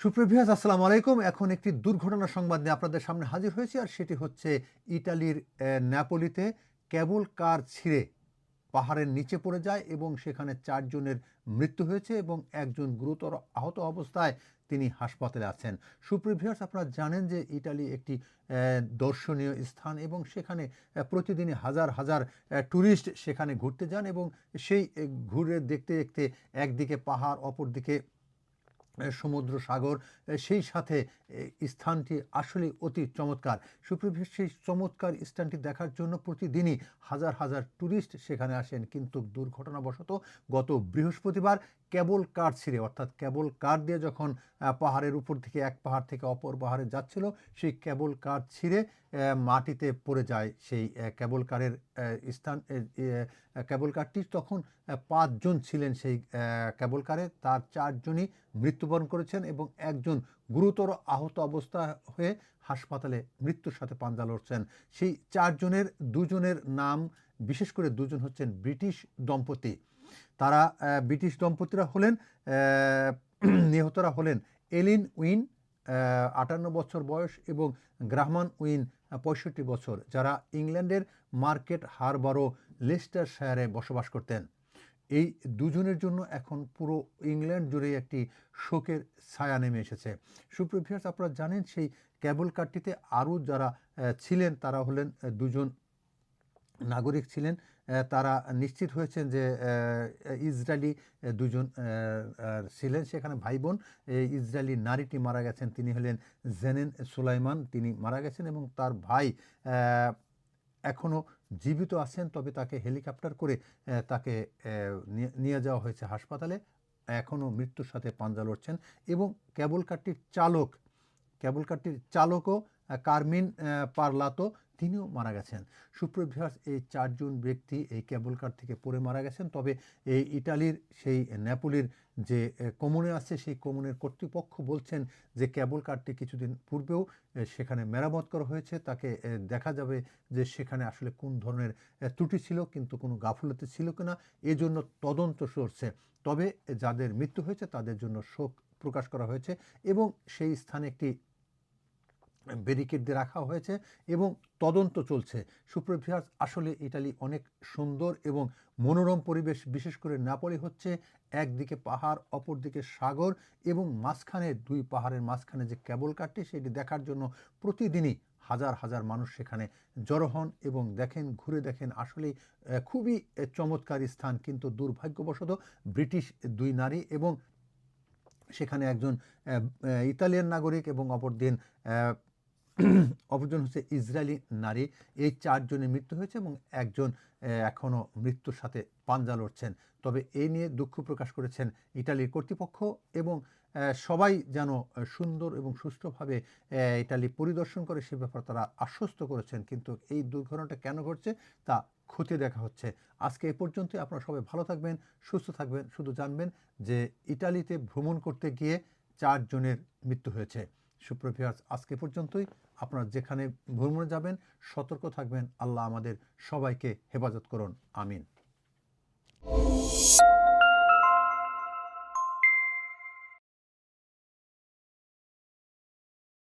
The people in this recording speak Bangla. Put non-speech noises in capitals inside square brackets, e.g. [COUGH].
সুপ্রভিয়াস আসসালামু আলাইকুম। এখন একটি দুর্ঘটনা সংবাদ নিয়ে আপনাদের সামনে হাজির হয়েছি, আর সেটি হচ্ছে ইটালির ন্যাপোলিতে কেবল কার ছিঁড়ে পাহাড়ের নিচে পড়ে যায় এবং সেখানে চারজনের মৃত্যু হয়েছে এবং একজন গুরুতর আহত অবস্থায় তিনি হাসপাতালে আছেন। সুপ্রিভিয়ার্স আপনারা জানেন যে ইটালি একটি দর্শনীয় স্থান এবং সেখানে প্রতিদিনই হাজার হাজার ট্যুরিস্ট সেখানে ঘুরতে যান এবং সেই ঘুরে দেখতে দেখতে একদিকে পাহাড়, অপরদিকে সমুদ্র সাগর সেই সাথে স্থানটি আসলে অতি চমৎকার। সুপ্রিভিয়াস সেই চমৎকার স্থানটি দেখার জন্য প্রতিদিনই হাজার হাজার ট্যুরিস্ট সেখানে আসেন। কিন্তু দুর্ঘটনাবশত গত বৃহস্পতিবার কেবল কার ছিঁড়ে, অর্থাৎ কেবল কার দিয়ে যখন পাহাড়ের উপর থেকে এক পাহাড় থেকে অপর পাহাড়ে যাচ্ছিল, সেই কেবল কার ছিঁড়ে মাটিতে পড়ে যায় সেই কেবল কারের স্থান কেবল কারটি তখন পাঁচজন ছিলেন সেই কেবল কারে তার চারজনই মৃত্যুবরণ করেছেন এবং একজন গুরুতর আহত অবস্থা হয়ে হাসপাতালে মৃত্যুর সাথে পাঞ্জা লড়ছেন। সেই চারজনের, দুজনের নাম, বিশেষ করে দুজন হচ্ছেন ব্রিটিশ দম্পতি। তারা ব্রিটিশ দম্পতিরা হলেন [CLEARS THROAT] নিহতরা হলেন। এলিন উইন আটান্ন বছর বয়স এবং গ্রাহমান উইন পঁয়ষট্টি বছর, যারা ইংল্যান্ডের মার্কেট হারবারো লেস্টার শায়ারে বসবাস করতেন। এই দুজনের জন্য এখন পুরো ইংল্যান্ড জুড়ে একটি শোকের ছায়া নেমে এসেছে। সুপ্রিভিয়ার্স আপনারা জানেন সেই ক্যাবল কারটিতে আরও যারা ছিলেন, তারা হলেন দুজন নাগরিক ছিলেন তারা নিশ্চিত হয়েছেন যে ইসরায়েলি দুজন ছিলেন সেখানে ভাই বোন। ইসরায়েলি নারীটি মারা গেছেন, তিনি হলেন জেনেন সুলাইমান। তিনি মারা গেছেন এবং তার ভাই এখনও জীবিত আছেন, তবে তাকে হেলিকপ্টার করে তাকে নিয়ে- যাওয়া হয়েছে হাসপাতালে। এখনও মৃত্যুর সাথে পাঞ্জা লড়ছেন এবং কেবল কারটির চালক কেবল কারটির চালকও কার্মিন পারলাতো তিনিও মারা গেছেন। সুপ্রভিয়াস এই চারজন ব্যক্তি এই কেবল কার থেকে পড়ে মারা গেছেন। তবে এই ইটালির সেই নেপোলির যে কমুনে আছে, সেই কমুনের কর্তৃপক্ষ বলছেন যে কেবল কারটি কিছুদিন পূর্বেও সেখানে মেরামত করা হয়েছে। তাকে দেখা যাবে যে সেখানে আসলে কোন ধরনের ত্রুটি ছিল, কিন্তু কোনো গাফলতি ছিল কিনা এজন্য তদন্ত চলছে। তবে যাদের মৃত্যু হয়েছে, তাদের জন্য শোক প্রকাশ করা হয়েছে এবং সেই স্থানে একটি ব্যারিকেড দিয়ে রাখা হয়েছে এবং তদন্ত চলছে। সুপ্রভিয়ার্স আসলে ইটালি অনেক সুন্দর এবং মনোরম পরিবেশ বিশেষ করে নাপোলি হচ্ছে একদিকে পাহাড় অপরদিকে সাগর এবং মাঝখানে দুই পাহাড়ের মাঝখানে যে কেবল কারটি সেটি দেখার জন্য প্রতিদিনই হাজার হাজার মানুষ সেখানে জড়ো হন এবং দেখেন ঘুরে দেখেন আসলেই খুবই চমৎকার স্থান কিন্তু দুর্ভাগ্যবশত ব্রিটিশ দুই নারী এবং সেখানে একজন ইতালিয়ান নাগরিক এবং অপরদিন আহ, [CLEARS THROAT] অপরজন হচ্ছে ইসরায়েলি নারী। এই চারজনের মৃত্যু হয়েছে এবং একজন এখনও মৃত্যুর সাথে পাঞ্জা লড়ছেন। তবে এই নিয়ে দুঃখ প্রকাশ করেছেন ইটালির কর্তৃপক্ষ এবং সবাই যেন সুন্দর এবং সুষ্ঠুভাবে ইটালি পরিদর্শন করে সে ব্যাপারে তারা আশ্বস্ত করেছেন। কিন্তু এই দুর্ঘটনাটা কেন ঘটছে তা খতিয়ে দেখা হচ্ছে। আজকে এ পর্যন্তই। আপনারা সবাই ভালো থাকবেন, সুস্থ থাকবেন, শুধু জানবেন যে ইটালিতে ভ্রমণ করতে গিয়ে চারজনের মৃত্যু হয়েছে। সুপ্রভিয়ার্স আজকে পর্যন্তই। আপনারা যেখানে ভ্রমণে যাবেন, সতর্ক থাকবেন। আল্লাহ আমাদের সবাইকে হেফাজত করুন। আমিন।